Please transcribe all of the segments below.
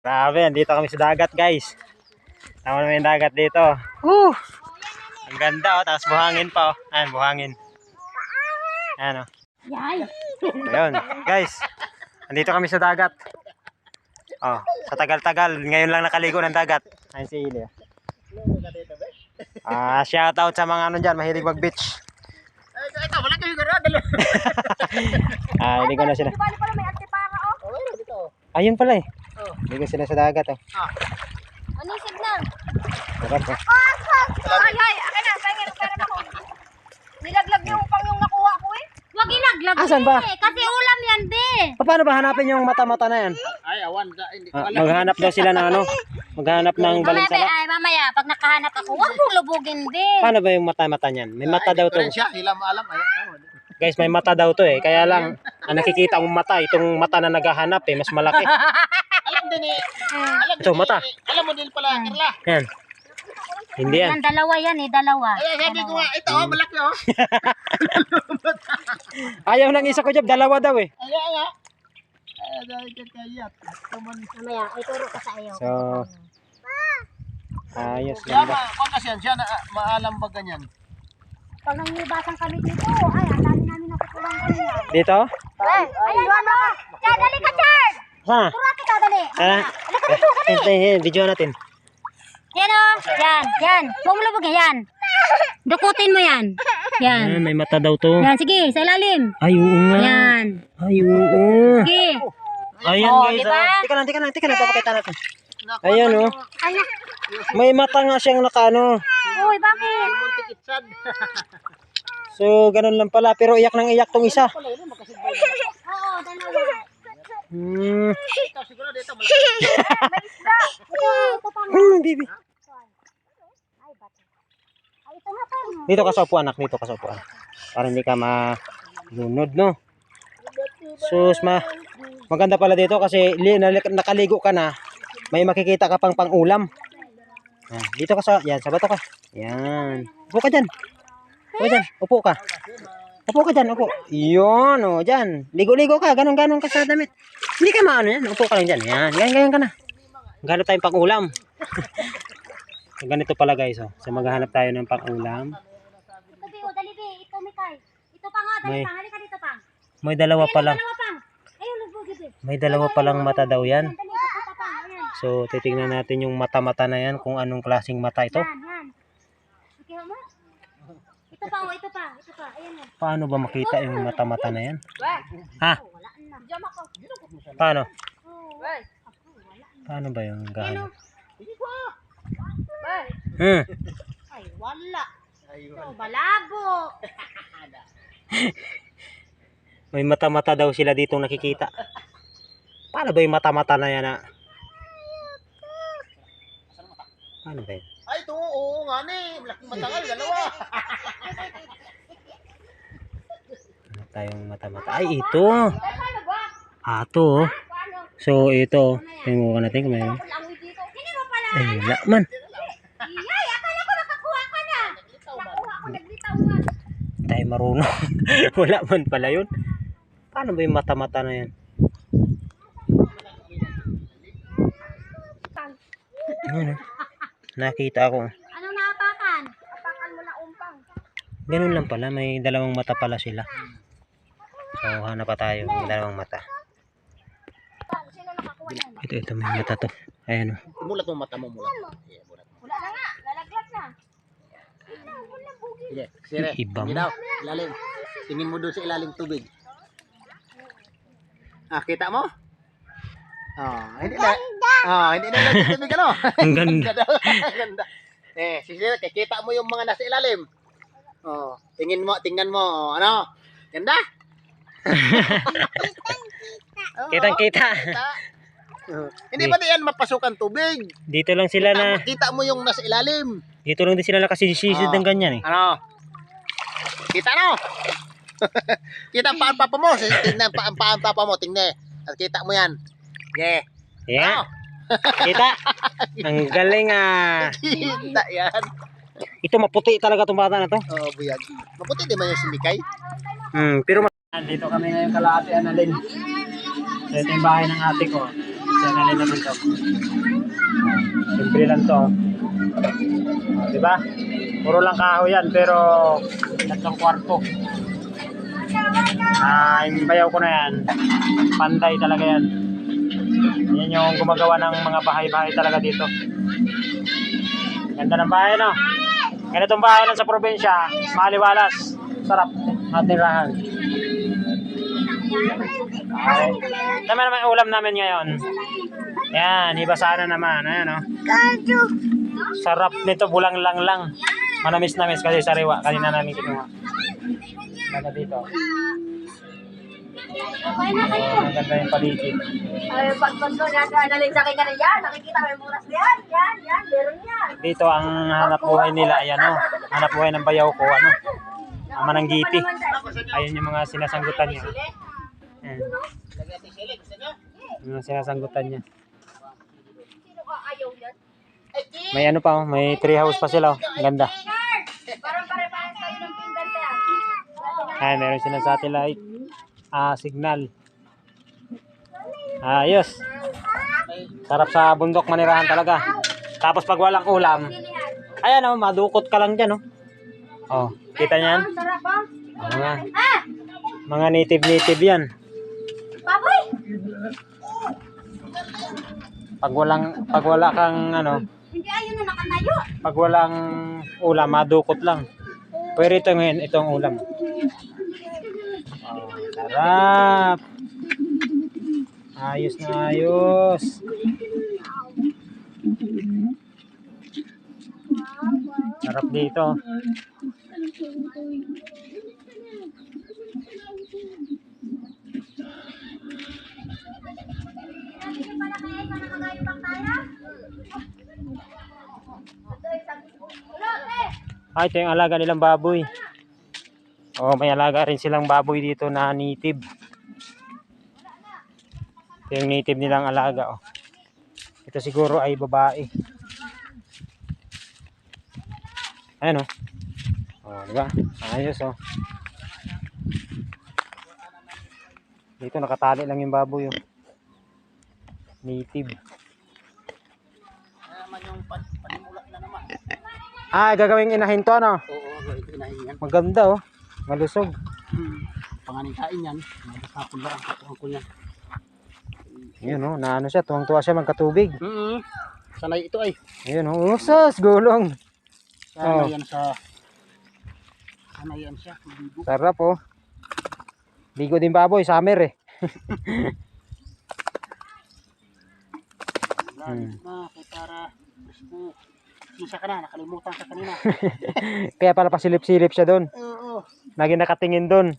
Grabe, andito kami sa dagat guys. Tama naman yung dagat dito. Woo! Ang ganda oh, tapos buhangin pa oh. Ayan, buhangin. Ayan oh. Yay! Ayun, guys. Andito kami sa dagat. Oh, sa tagal-tagal, ngayon lang nakaligo ng dagat. Ayun si Ili. oh. Ah, shout out sa mga ano diyan, mahilig mag-beach. Ay, ito, wala kayo gara. Dalo. Ah, hindi ko na sila. Oh. Oh, dito. Ayun pala eh. Ko sila sa dagat oh. Ano yung signal? Sarap oh. Ay, ay, akin na, ang pera mo. Nilaglag yung pang yung nakuha ko eh. Huwag ilaglag Asan ba? eh, kasi ulam yan, be. Paano ba hanapin yung mata-mata na yan? Ay, awan. da- Hindi ko Ah, alam. maghanap daw sila ng ano? Maghanap ng Mamaya, balinsala. ay, mamaya, pag nakahanap ako, huwag mong lubugin, be. Paano ba yung mata-mata niyan? May mata daw to. Siya. Hilam alam. Ay, awan. Guys, may mata daw to eh. Kaya lang, ang nakikita mong mata, itong mata na naghahanap eh, mas malaki. Alam din eh. Alam Ito, din mata. eh. Alam mo din pala, Carla. Yan. Hindi yan. Yan, dalawa yan eh, dalawa. Ay, sabi ko nga, ito oh, malaki oh. Ayaw ng isa ko job, dalawa daw eh. Ay, ay, ay. Ay, dahil ka kayat. Kaman. Mamaya, ituro ko sa iyo. So, ayos Kaya ganda. ma, kung kasi yan, siya na, ah, maalam ba ganyan? Pag nangibasan kami dito, ay, ang dami namin nakukulang kami. Dito? Ay, ay, ano? Yan, dali ka, Chard! Ha? Turo kita, dali. Ah, eh, video natin. Yan o, yan, yan. Huwag mo lubog yan. Dukutin mo yan. Yan. Ah, may mata daw to. Yan, sige, sa ilalim. Ay, oo nga. Yan. Ay, oo. Sige. Ayan Oh, guys. diba? ah. Teka lang, teka lang, teka lang. Papakita natin. Ayan oh. Ay, na. May mata nga siyang nakaano. Uy, bakit? So, ganun lang pala. Pero iyak nang iyak tong isa. Oo, dalawa. Hmm. Ito, siguro dito, mo. Dito ka sa upuan, anak. Dito ka sa upuan. Para hindi ka malunod, no? Sus, ma maganda pala dito kasi nakaligo ka na. May makikita ka pang pang-ulam. Yan, dito ka sa, yan, sa bato ka. Yan. Upo ka dyan. Upo ka dyan. Upo ka. Upo ka dyan, upo. Yun, o, dyan. Ligo-ligo ka, ganun-ganun ka sa damit. Hindi ka maano yan, upo ka lang dyan. Yan, ganyan-ganyan ka na. Ganap tayong pang-ulam. So, ganito pala guys, oh. So, maghahanap tayo ng pang-ulam. Ito, Bi, oh, dali, Bi. Ito, Mikay. Ito pa nga, dali May- pa. Halika dito pa. May dalawa pa lang. Dalawa. Ayun, lubog, Bi. May dalawa pa lang mata daw yan. Dali, ito pa. Ayan. So, titingnan natin yung mata-mata na yan, kung anong klaseng mata ito. Yan, yan. Okay, mo? Ito pa, oh, ito pa. Ito pa. Ayan, oh. Paano ba makita yung mata-mata na yan? Ha? Wala na. Diyan ako. Paano? Oh. Paano ba yung Ano? gahanap? Hmm. Ay, wala. Ito, balabo. May mata-mata daw sila dito nakikita. Paano ba yung mata-mata na yan? ah? Paano ba yun? Ay, ito, oo nga ni. Malaking matagal, dalawa. Ano tayong mata-mata? Ay, ito. Ah, ito. oh. So, ito. Tingnan mo natin kung mayroon. Ay, wala man. Iyay, akala ko nakakuha ka na. Nakuha ko, naglitaw nga. Hindi tayo marunong. wala man pala yun. Paano ba yung mata-mata na yan? Ano? Nakita ako. Anong naapakan? Apakan mo na umpang. Ganun lang pala, may dalawang mata pala sila. So, hanap pa tayo ng dalawang mata. Ito, ito, may mata to. Ayan oh. o. Mulat mo mata mo, mulat. Yeah, mulat mo. Wala na nga, lalaglag na. Sige, sire. Iba Sige mo. ilalim. Tingin mo doon sa ilalim tubig. Ah, kita mo? Ah, hindi na. Ah, hindi na nasa tubig ano? Ang ganda. daw. Ganda. Eh, si Sire, kita mo yung mga nasa ilalim. Oh, tingin mo, tingnan mo, oh, ano? Ganda? Oo, Kitang-kita. kita. Oh, Hindi ba di yan mapasukan tubig? Dito lang sila na, Kita mo yung nasa ilalim. dito lang din sila nakasisisid ng ganyan eh. Ano? Kita no? kita ang papa mo. Tingnan pa ang pa ang papa mo. Tingnan. At kita mo yan. Yeah. Yeah. Kita. Ang galing ah. Kita yan. Ito maputi talaga itong bata na to. Oh, buyag. Maputi di man yung si Mikay. Hmm, pero Dito kami ngayon kalahati Annalyn. So, ito yung bahay ng ate ko. Adrenaline naman to. Simple lang to. Di ba? Puro lang kahoy yan, pero tatlong kwarto. Ah, yung bayaw ko na yan. Panday talaga yan. Yan yung gumagawa ng mga bahay-bahay talaga dito. Ganda ng bahay, no? Ganitong bahay lang sa probinsya, maliwalas. Sarap matirahan. Okay. Tama naman ulam namin ngayon. Yan, ibasa na naman. Ayan, oh. Sarap nito, bulang lang lang. Manamis-namis kasi sariwa. Kanina namin kinuha. Ganda dito. Okay na kayo. Oh, ang ganda yung paligid. Ay, pag pag nagaling sa akin ka na yan, nakikita mo yung buras yan, yan, yan, meron yan. Dito ang hanap buhay nila. Ayan, oh. Hanap buhay ng bayaw ko. Ano? Ang mananggiti. Ayun yung mga sinasanggutan niya. Ayan. Yung mga sinasanggutan niya. May ano pa, oh. may tree house pa sila. Oh. Ganda. Parang pare-pares tayo ng tayo. Ay, meron silang satellite. Ah, signal. Ayos. Sarap sa bundok manirahan talaga. Tapos pag walang ulam, ayan oh, madukot ka lang dyan oh. Oh, kita niyan? Mga, mga native-native yan. Baboy! Pag walang, pag wala kang ano, Hindi ayun na nakatayo. pag walang ulam, madukot lang. Pero ito ngayon, itong ulam. Sarap. Ayos na ayos. Sarap dito. Ah, ito yung alaga nilang baboy. Oh, may alaga rin silang baboy dito na native. Ito yung native nilang alaga. Oh. Ito siguro ay babae. Ayan oh. Oh, diba? Ayos oh. Dito nakatali lang yung baboy oh. Native. naman yung pan panimulak na naman. Ah, gagawing inahin to no? Oo, ito inahin yan. Maganda oh. Malusog. Hmm. Panganikain yan. Magkakapon lang ang katuhan ko yan. Yun oh, na ano siya, tuwang-tuwa siya magkatubig. Mm Sanay ito ay. Ayun oh, usas, gulong. Sana Oh. yan sa... Sana yan siya. Bibo. Sarap oh. Ligo din baboy, summer eh. Na. Kaya para... Gusto. Isa ka na. Nakalimutan ka kanina. Kaya pala pasilip-silip siya doon. Oo. Lagi nakatingin doon.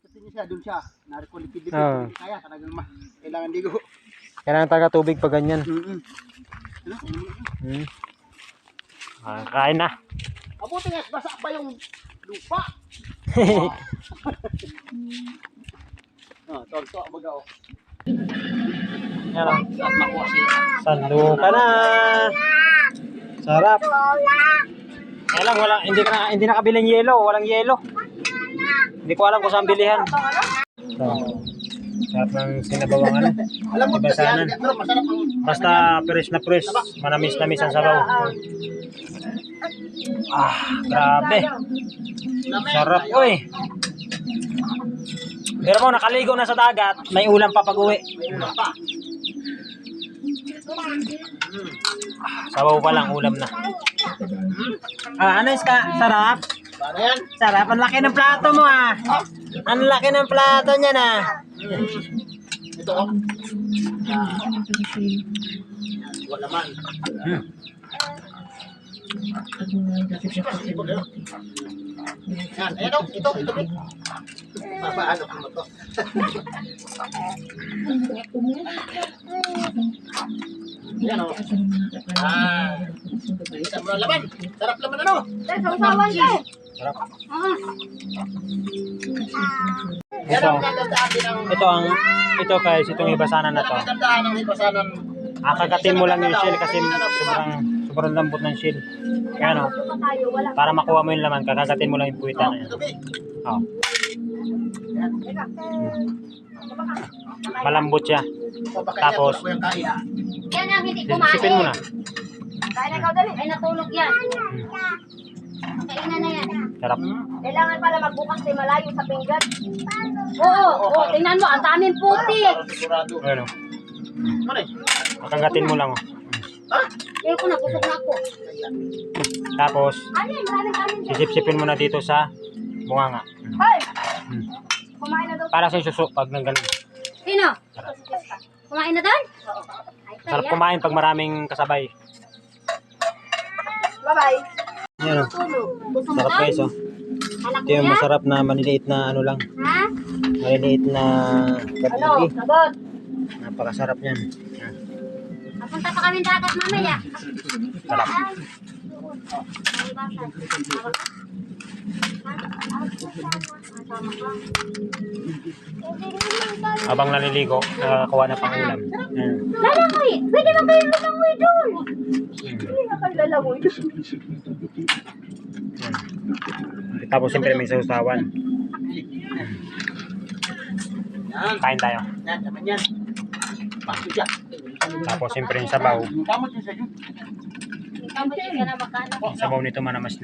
Kasi niya siya. Doon siya. Nariko lipid-lipid. Oo. Hindi kaya. Talagang ma... Kailangan digo. Kailangan taga tubig pag ganyan. Mm-mm. Ano? Hmm. Ah, kain na. Mabuti nga. Basa pa yung lupa. Ah, tonto baga oh. Yan oh. Sa makuha siya. Na. Sarap. Kaya lang, wala, hindi, ka na, hindi nakabiling yelo. Walang yelo. Hindi ko alam kung saan bilihan. So, sarap ng sinabawang ano. Alam mo Ibasanan. yan. Pero masarap ang... Basta fresh na fresh. Manamis-namis ang sabaw. Ah, grabe. Sarap ko eh. Pero mo, nakaligo na sa dagat, may ulam pa pag uwi. May ulam pa. Sabaw pa lang, ulam na. Ah, ano ka? Sarap? Paano yan? Sarap. Ang laki ng plato mo ah. Ang laki ng plato niya na. Ito oh. Yan. Wala man. Hmm. Yan, ayan oh. Ito, ito. ito. Papaano ko mo to? Yan oh. Ah. Isa mo laman. Sarap laman ano? Sarap. Ah. Yan Ito, ito ang, ito guys, itong ibasanan na to. Akagatin mo lang yung shell kasi sobrang, sobrang lambot ng shell. Kaya no, Ito tayo, wala. para makuha mo yung laman, kakagatin mo lang yung puwita na yan. Oh. Malambot siya. Tapos. Yan ang hindi kumain. sipin mo na. Kain na ikaw dali. Ay natulog yan. Kainan na yan. Sarap. Kailangan pala magbukas eh, malayo sa pinggan. Oo, oo, tingnan mo, ang daming putik. Sigurado. Ano? Ano eh? Kakagatin mo lang. Oh. Ha? Kaya ko na, busog na ako. Tapos, Ano sisip-sipin mo na dito sa bunganga. Hoy! Hmm. Kumain na daw. Para sa suso pag nang ganun. Sino? Kumain na doon? Sarap kumain pag maraming kasabay. Bye-bye. Yan oh. Mo Sarap guys oh. Anak Ito yung masarap na maliliit na ano lang. Ha? Maliliit na Ano? gadigi. Sagot. Napakasarap. Yan. Papunta pa kami dagat mamaya. Sarap. Habang naliligo, nakakakuha na pang ulam. Yan. Lalangoy! Pwede ba kayo lalangoy doon? Hmm. Hindi na kayo lalangoy doon. Tapos siyempre may sausawan. Yan. Kain tayo. Yan, naman yan. Pasok siya. Tapos siyempre yung sabaw. Yung sabaw nito manamas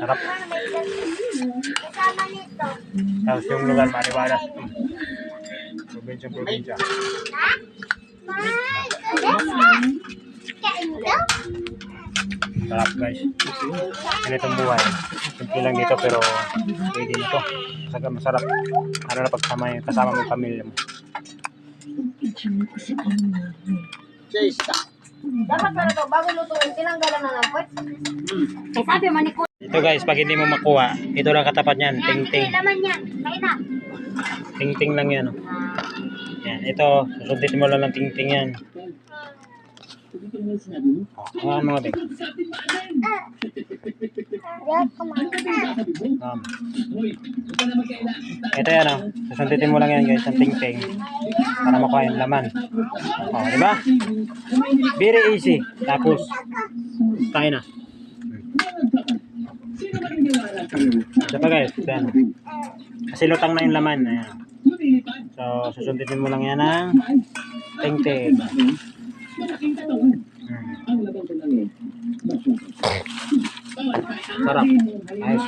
Sarap. na may kasama nito. Tapos yung lugar mariwalas. Probinsya, probinsya. Yes, ka! Kain daw? Sarap guys. Ganitong buhay. Simple lang dito pero pwede nito. Saga masarap. Ano na pagsama yung kasama mo yung pamilya mo. Isa. Dapat pala to, bago lutuin, tinanggalan na ng puwet. Eh, sabi man ni. Ito guys, pag hindi mo makuha, ito lang katapat niyan. Ting ting. laman yan. Kain na. Ting ting lang yan. oh. Yan, ito, susunditin mo lang ng ting ting yan. Ano mga dik? Um, ito yan oh. Susunditin mo lang yan guys, ang ting ting. Para makuha yung laman. Oh, di ba? Very easy. Tapos, kain na. Ito pa guys, ito yan. Kasi lutang na yung laman. Ayan. So, susunditin mo lang yan ng ting ting. Hmm. Sarap. Ayos.